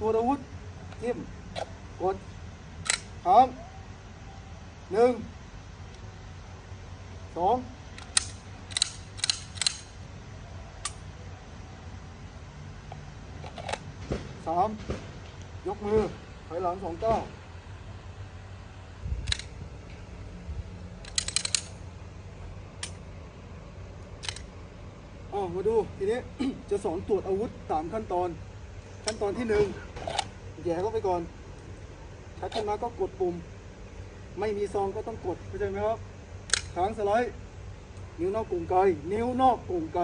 ตัวอาวุธจิ้มกดพร้อมหนึ่งสองสามยกมือถอยหลังสองเก้าอ๋อมาดู ทีนี้ จะสอนตรวจอาวุธสามขั้นตอน ขั้นตอนที่หนึ่งแหย่เข้าไปก่อนชักขึ้นมาก็กดปุ่ม ไม่มีซองก็ต้องกดเข้าใจไหมครับค้างสไลด์นิ้วนอกกลุ่มไกนิ้วนอกกลุ่มไก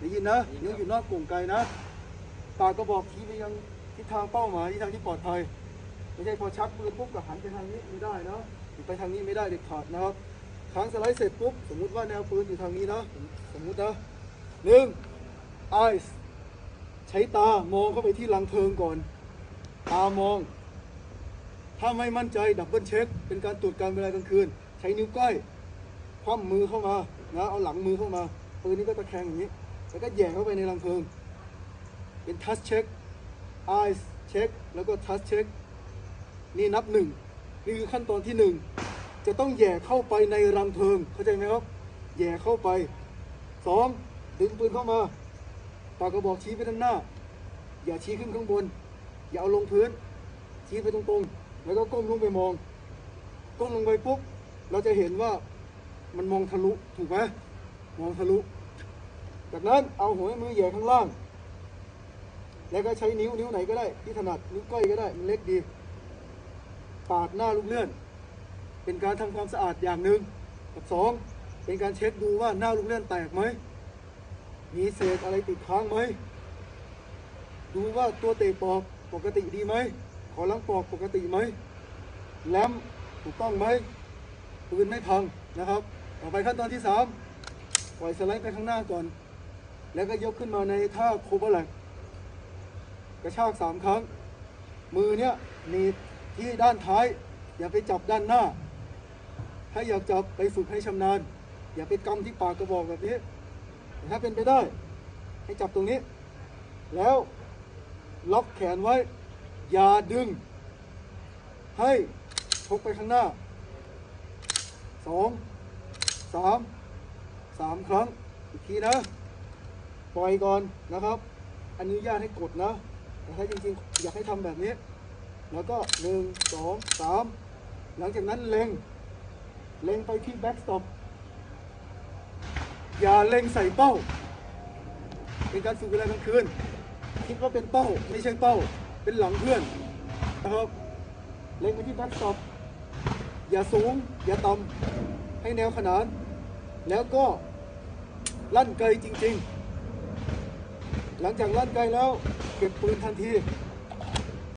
ได้ยินนะ นิ้วอยู่นอกกลุ่มไกนะปากก็บอกชี้ไปยังทิศทางเป้าหมายทิศทางที่ปลอดภัยไม่ใช่พอชักปืนปุ๊บก็หันไปทางนี้ไม่ได้นะหรือไปทางนี้ไม่ได้เด็ดขาดนะครับค้างสไลด์เสร็จปุ๊บสมมุติว่าแนวปืนอยู่ทางนี้นะ สมมุตินะหนึ่ง eyes ใช้ตามองเข้าไปที่รังเพลิงก่อน ตามอง ถ้าไม่มั่นใจดับเบิลเช็ค เป็นการตรวจการเวลากลางคืน ใช้นิ้วก้อยคว่ำมือเข้ามานะเอาหลังมือเข้ามาปืนนี้ก็ตะแคงอย่างนี้ แล้วก็แหย่เข้าไปในรังเพลิง เป็นทัชเช็ค eyes เช็คแล้วก็ทัชเช็คนี่นับหนึ่งนี่คือขั้นตอนที่หนึ่งจะต้องแหย่เข้าไปในรังเพลิงเข้าใจไหมครับแหย่เข้าไปสองดึงปืนเข้ามา ปากกระบอกชี้ไปด้านหน้า อย่าชี้ขึ้นข้างบน อย่าเอาลงพื้น ชี้ไปตรงๆ แล้วก็ก้มลงไปมอง ก้มลงไปปุ๊บ เราจะเห็นว่ามันมองทะลุถูกไหมมองทะลุ จากนั้นเอาหัวมือแหย่ข้างล่าง แล้วก็ใช้นิ้วนิ้วไหนก็ได้ที่ถนัดนิ้วก้อยก็ได้มันเล็กดี ปาดหน้าลูกเลื่อน เป็นการทำความสะอาดอย่างหนึ่งกับสองเป็นการเช็คดูว่าหน้าลูกเลื่อนแตกไหม มีเศษอะไรติดค้างไหม ดูว่าตัวเตะปอกปกติดีไหม ขอลังปอกปกติไหม แลมถูกต้องไหม ปืนไม่พังนะครับ ต่อไปขั้นตอนที่สามปล่อยสไลด์ไปข้างหน้าก่อน แล้วก็ยกขึ้นมาในท่าโคบแลกกระชากสามครั้ง มือเนี้ยหนีบที่ด้านท้าย อย่าไปจับด้านหน้า ถ้าอยากจับไปฝึกให้ชำนาญ อย่าไปกำที่ปากกระบอกแบบนี้ ถ้าเป็นไปได้ ให้จับตรงนี้ แล้วล็อกแขนไว้ อย่าดึง ให้ชกไปข้างหน้าสองสามสามครั้ง อีกทีนะ ปล่อยก่อนนะครับ อนุญาตให้กดนะ แต่ถ้าจริงๆ อยากให้ทำแบบนี้ แล้วก็หนึ่งสองสามหลังจากนั้นเล็ง เล็งไปที่แบ็กสต็อป อย่าเล็งใส่เป้า เป็นการฝึกเวลากลางคืน คิดว่าเป็นเป้า ไม่ใช่เป้า เป็นหลังเพื่อนนะครับ เล็งไปที่แบ็กสต็อปอย่าสูง อย่าต่ำให้แนวขนาน แล้วก็ลั่นไกลจริง ๆ หลังจากลั่นไกลแล้ว เก็บปืนทันที